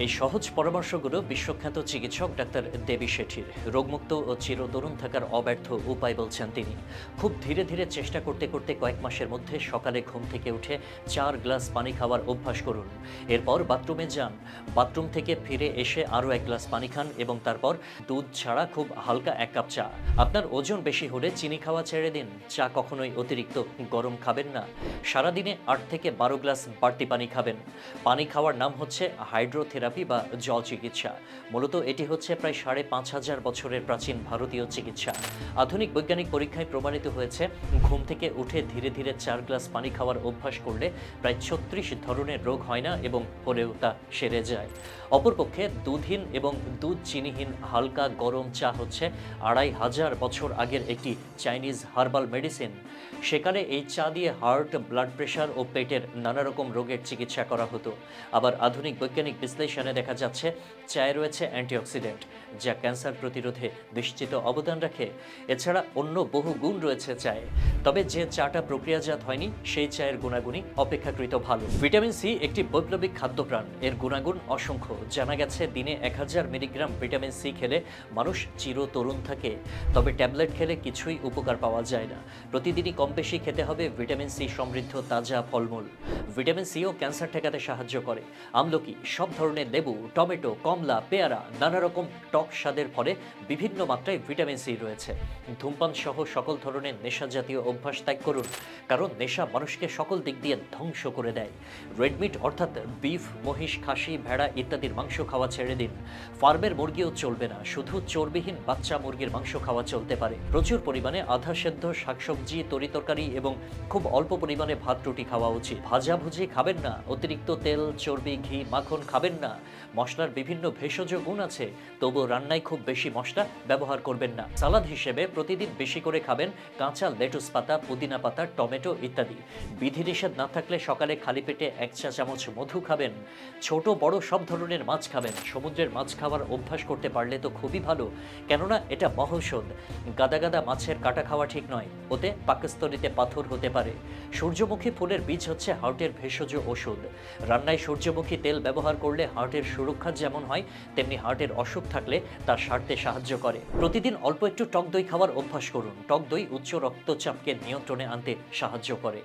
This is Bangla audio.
এই সহজ পরামর্শগুলো বিশ্বখ্যাত চিকিৎসক ডাক্তার দেবী শেঠির। রোগমুক্ত ও চিরতরুণ থাকার অব্যর্থ উপায় বলছেন তিনি। খুব ধীরে ধীরে চেষ্টা করতে করতে কয়েক মাসের মধ্যে সকালে ঘুম থেকে উঠে চার গ্লাস পানি খাওয়ার অভ্যাস করুন। এরপর বাথরুমে যান। বাথরুম থেকে ফিরে এসে আরও এক গ্লাস পানি খান এবং তারপর দুধ ছাড়া খুব হালকা এক কাপ চা। আপনার ওজন বেশি হলে চিনি খাওয়া ছেড়ে দিন। চা কখনোই অতিরিক্ত গরম খাবেন না। সারাদিনে আট থেকে বারো গ্লাস বাড়তি পানি খাবেন। পানি খাওয়ার নাম হচ্ছে হাইড্রোথেরাপি। বা জল চিকিৎসা। মূলত এটি হচ্ছে প্রায় সাড়ে পাঁচ হাজার বছরের প্রাচীন ভারতীয় চিকিৎসা। আধুনিক বৈজ্ঞানিক পরীক্ষায় প্রমাণিত হয়েছে, ঘুম থেকে উঠে ধীরে ধীরে চার গ্লাস পানি খাওয়ার অভ্যাস করলে প্রায় ছত্রিশ ধরনের রোগ হয় না এবং হলেও তা সেরে যায়। অপরপক্ষে দুধহীন এবং দুধ চিনিহীন হালকা গরম চা হচ্ছে আড়াই হাজার বছর আগের একটি চাইনিজ হার্বাল মেডিসিন। সেকালে এই চা দিয়ে হার্ট, ব্লাড প্রেশার ও পেটের নানা রকম রোগের চিকিৎসা করা হতো। আবার আধুনিক বৈজ্ঞানিক বিশ্লেষণে দেখা যাচ্ছে, চায়ে রয়েছে অ্যান্টিঅক্সিডেন্ট, যা ক্যান্সার প্রতিরোধে নিশ্চিত অবদান রাখে। এছাড়া অন্য বহু গুণ রয়েছে চায়ে। তবে যে চাটা প্রক্রিয়াজাত হয়নি, সেই চায়ের গুণাগুণই অপেক্ষাকৃত ভালো। ভিটামিন সি একটি বৈপ্লবিক খাদ্যপ্রাণ। এর গুণাগুণ অসংখ্য। জানা গেছে, দিনে এক হাজার মিলিগ্রাম ভিটামিন সি খেলে মানুষ চিরতরুণ থাকে। তবে ট্যাবলেট খেলে কিছুই উপকার পাওয়া যায় না। প্রতিদিনই কম বেশি খেতে হবে ভিটামিন সি সমৃদ্ধ, তাজা ফলমূল। ভিটামিন সিও ক্যান্সার ঠেকাতে সাহায্য করে। আমলকি, সব ধরনের লেবু, টমেটো, কমলা, পেয়ারা, নানা রকম টক স্বাদের ফলে বিভিন্ন মাত্রায় ভিটামিন সি রয়েছে। ধূমপান সহ সকল ধরনের নেশা জাতীয় অভ্যাস ত্যাগ করুন, কারণ নেশা মানুষকে সকল দিক দিয়ে ধ্বংস করে দেয়। রেডমিট অর্থাৎ বিফ মহিষ, খাসি, ভেড়া ইত্যাদির মাংস খাওয়া ছেড়ে দিন। ফার্মের মুরগিও চলবে না, শুধু চর্বিহীন বাচ্চা মুরগির মাংস খাওয়া চলতে পারে। প্রচুর পরিমাণে আধা সেদ্ধ শাকসবজি তরিতরকারি এবং খুব অল্প পরিমাণে ভাত রুটি খাওয়া উচিত। ভাজাভুজি খাবেন না, অতিরিক্ত তেল, চর্বি, ঘি, মাখন খাবেন না। মশলার বিভিন্ন ভেষজ গুণ আছে, তবুও রান্নায় খুব বেশি মশলা ব্যবহার করবেন না। সালাদ হিসেবে প্রতিদিন বেশি করে খাবেন কাঁচা লেটুস পাতা, পুদিনা পাতা, টমেটো ইত্যাদি। বিধিনিষেধ না থাকলে সকালে খালি পেটে এক চা চামচ মধু খাবেন। ছোট, বড় সব ধরনের মাছ খাবেন। সমুদ্রের মাছ খাওয়ার অভ্যাস করতে পারলে তো খুবই ভালো। কেননা এটা মহৌষধ। গাদা গাদা মাছের কাটা খাওয়া ঠিক নয়। ওতে পাকস্থলীতে পাথর হতে পারে। সূর্যমুখী ফুলের বীজ হচ্ছে হার্টের ভেষজ ওষুধ। রান্নায় সূর্যমুখী তেল ব্যবহার করলে হার্টের সুরক্ষা যেমন হয়, তেমনি হার্টের অসুখ থাকলে তা সারতে সাহায্য করে। প্রতিদিন অল্প একটু টক দই খাওয়ার অভ্যাস করুন। টক দই উচ্চ রক্তচাপকে নিয়ন্ত্রণে আনতে সাহায্য করে।